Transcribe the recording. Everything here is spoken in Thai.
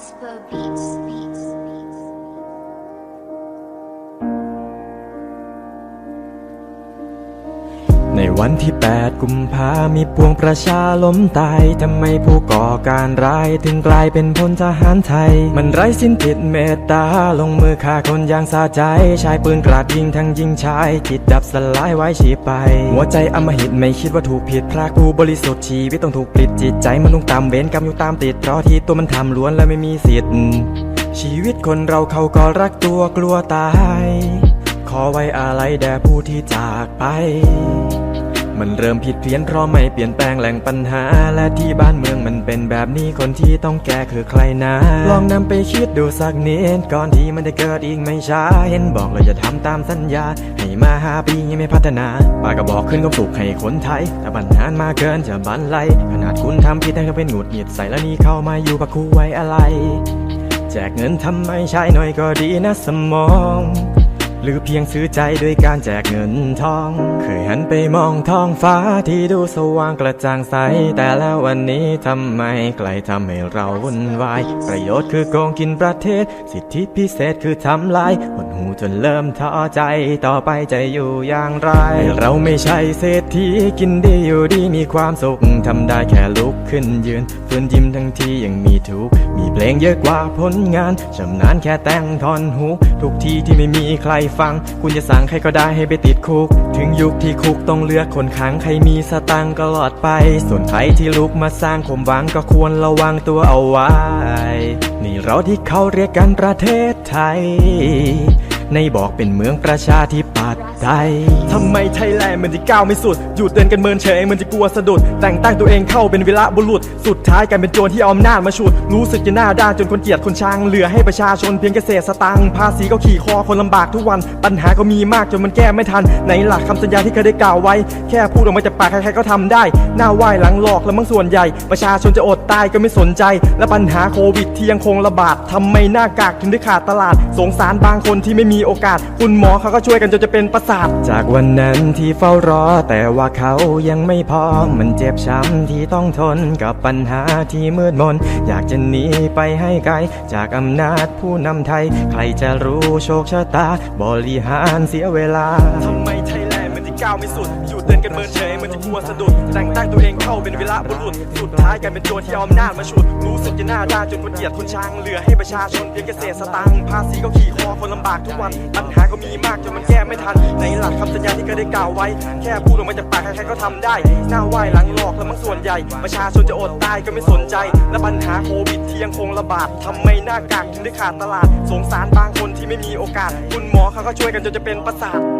Jasper Beats. Beats. ในวันที่ 8 กุมภามีปวงประชาล้มตาย ทำไมผู้ก่อการร้ายถึงกลายเป็นพลทหารไทย มันไร้สิ้นจิตเมตตา ลงมือฆ่าคนอย่างสาใจ ชายปืนกราดยิงทั้งยิงชาย จิตดับสลายไว้ชีไป หัวใจอำมหิตไม่คิดว่าถูกผิดพลากผู้บริสุทธิ์ชีวิตต้องถูกปลิดจิตใจมันต้องตามเวรกรรมอยู่ตามติดเพราะที่ตัวมันทำล้วนและไม่มีสิทธิ์ ชีวิตคนเราเขาก็รักตัวกลัวตายขอไว้อาลัยแด่ผู้ที่จากไป มันเริ่มผิดเพี้ยนเพราะไม่เปลี่ยนแปลงแหล่งปัญหา และที่บ้านเมืองมันเป็นแบบนี้คนที่ต้องแก้คือใครนะ ลองนำไปคิดดูสักนิดก่อนที่มันจะเกิดอีกไม่ช้า เห็นบอกเราจะทำตามสัญญา ให้มาหาปียังไม่พัฒนาปากก็บอกขึ้นก็สุขให้คนไทย แต่ปัญหามาเกินจะบันไลขนาดคุณทำผิดแต่ก็เป็นหงุดหงิดใส่แล้วนี่เข้ามาอยู่ปักคูไว้อะไร แจกเงินทำไมใช้หน่อยก็ดีนะสมอง หรือเพียงซื้อใจด้วยการแจกเงินทอง เคยหันไปมองท้องฟ้าที่ดูสว่างกระจ่างใส แต่แล้ววันนี้ทำไมไกลทำให้เราวุ่นวาย ประโยชน์คือโกงกินประเทศ สิทธิพิเศษคือทำลายหดหูจนเริ่มท้อใจต่อไปจะอยู่อย่างไร เราไม่ใช่เศรษฐีกินดีอยู่ดีมีความสุขทำได้แค่ลุกขึ้นยืนฝืนยิ้มทั้งที่ยังมีทุกมีเพลงเยอะกว่าผลงานชำนาญแค่แต่งทอนฮุกทุกทีที่ไม่มีใครฟัง คุณจะสั่งใครก็ได้ให้ไปติดคุก ถึงยุคที่คุกต้องเลือกคนขังใครมีสตังก็หลอดไป ส่วนใครที่ลุกมาสร้างความหวังก็ควรระวังตัวเอาไว้ นี่เราที่เขาเรียกกันประเทศไทย ในบอกเป็นเมืองประชาธิปัตย์ไทยทำไมไทยแลนด์มันจะก้าวไม่สุด อยู่เตือนกันเมินเฉยมันจะกลัวสะดุด แต่งตั้งตัวเองเข้าเป็นวีระบุรุษ สุดท้ายกลายเป็นโจรที่เอาอำนาจมาฉุด รู้สึกจะหน้าด้านจนคนเกลียดคนชัง เหลือให้ประชาชนเพียงเกษตรสตังภาษีก็ขี่คอคนลำบากทุกวัน ปัญหาก็มีมากจนมันแก้ไม่ทันในหลักคำสัญญาที่เคยได้กล่าวไว้ แค่พูดออกมาจากปากใครๆก็ทำได้ หน้าไหว้หลังหลอกแล้วมั้งส่วนใหญ่ ประชาชนจะอดตายก็ไม่สนใจ และปัญหาโควิดที่ยังคงระบาดทำไมหน้ากากถึงได้ขาดตลาด สงสารบางคนที่ไม่มีโอกาส คุณหมอเขาก็ช่วยกันจนจะเป็นประสาท จากวันนั้นที่เฝ้ารอ แต่ว่าเขายังไม่พอมันเจ็บช้ำที่ต้องทนกับปัญหาที่มืดมน อยากจะหนีไปให้ไกล จากอำนาจผู้นำไทย ใครจะรู้โชคชะตา บริหารเสียเวลาทำไมไทย ก้าวไม่สุด อยู่เตือนกันเมินเฉยมันจะกลัวสะดุด แต่งตั้งตัวเองเข้าเป็นเวลาบุรุษ สุดท้ายกลายเป็นโจรที่เอาอำนาจมาฉุด รู้สึกจะหน้าด้านจนคนเกลียดคนชัง เหลือให้ประชาชนเพียงเกษตรสตังค์ภาษีก็ขี่คอคนลำบากทุกวัน ปัญหาก็มีมากจนมันแก้ไม่ทัน ในหลักคำสัญญาที่เคยได้กล่าวไว้ แค่พูดออกมาจากปากใครๆก็ทำได้ หน้าไหว้หลังหลอกแล้วมั้งส่วนใหญ่ ประชาชนจะอดตายก็ไม่สนใจ และปัญหาโควิดที่ยังคงระบาดทำไมหน้ากากถึงได้ขาดตลาด สงสารบางคนที่ไม่มีโอกาส คุณหมอเขาก็ช่วยกันจนจะเป็นประสาท